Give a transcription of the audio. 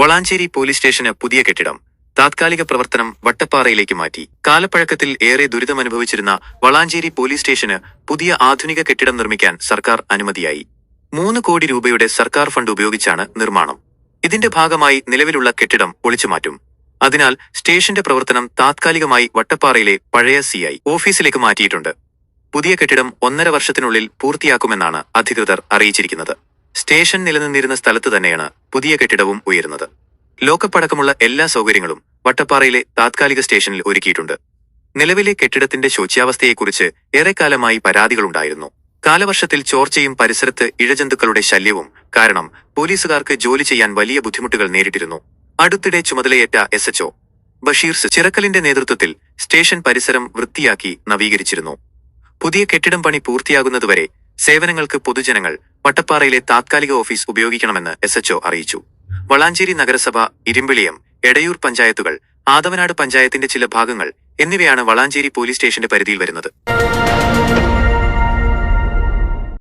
Valanchery police സ്റ്റേഷന് പുതിയ കെട്ടിടം താത്കാലിക പ്രവർത്തനം വട്ടപ്പാറയിലേക്ക് മാറ്റി. കാലപ്പഴക്കത്തിൽ ഏറെ ദുരിതമനുഭവിച്ചിരുന്ന വളാഞ്ചേരി പോലീസ് സ്റ്റേഷന് പുതിയ ആധുനിക കെട്ടിടം നിർമ്മിക്കാൻ സർക്കാർ അനുമതിയായി. മൂന്ന് കോടി രൂപയുടെ സർക്കാർ ഫണ്ട് ഉപയോഗിച്ചാണ് നിർമ്മാണം. ഇതിന്റെ ഭാഗമായി നിലവിലുള്ള കെട്ടിടം ഒളിച്ചുമാറ്റും അതിനാൽ സ്റ്റേഷന്റെ പ്രവർത്തനം താത്കാലികമായി വട്ടപ്പാറയിലെ പഴയ സിഐ ഓഫീസിലേക്ക് മാറ്റിയിട്ടുണ്ട്. പുതിയ കെട്ടിടം ഒന്നര വർഷത്തിനുള്ളിൽ പൂർത്തിയാക്കുമെന്നാണ് അധികൃതർ അറിയിച്ചിരിക്കുന്നത്. സ്റ്റേഷൻ നിലനിന്നിരുന്ന സ്ഥലത്ത് തന്നെയാണ് പുതിയ കെട്ടിടവും ഉയരുന്നത്. ലോക്കപ്പടക്കമുള്ള എല്ലാ സൗകര്യങ്ങളും വട്ടപ്പാറയിലെ താത്കാലിക സ്റ്റേഷനിൽ ഒരുക്കിയിട്ടുണ്ട്. നിലവിലെ കെട്ടിടത്തിന്റെ ശോച്യാവസ്ഥയെക്കുറിച്ച് ഏറെക്കാലമായി പരാതികളുണ്ടായിരുന്നു. കാലവർഷത്തിൽ ചോർച്ചയും പരിസരത്ത് ഇഴജന്തുക്കളുടെ ശല്യവും കാരണം പോലീസുകാർക്ക് ജോലി ചെയ്യാൻ വലിയ ബുദ്ധിമുട്ടുകൾ നേരിട്ടിരുന്നു. അടുത്തിടെ ചുമതലയേറ്റ എസ് എച്ച്ഒ ബഷീർ ചിറക്കലിന്റെ നേതൃത്വത്തിൽ സ്റ്റേഷൻ പരിസരം വൃത്തിയാക്കി നവീകരിച്ചിരുന്നു. പുതിയ കെട്ടിടം പണി പൂർത്തിയാകുന്നതുവരെ സേവനങ്ങൾക്ക് പൊതുജനങ്ങൾ വട്ടപ്പാറയിലെ താത്കാലിക ഓഫീസ് ഉപയോഗിക്കണമെന്ന് എസ് എച്ച്ഒ അറിയിച്ചു. വളാഞ്ചേരി നഗരസഭ ഇരുമ്പിളിയം എടയൂർ പഞ്ചായത്തുകൾ ആദവനാട് പഞ്ചായത്തിന്റെ ചില ഭാഗങ്ങൾ എന്നിവയാണ് വളാഞ്ചേരി പോലീസ് സ്റ്റേഷന്റെ പരിധിയിൽ വരുന്നത്.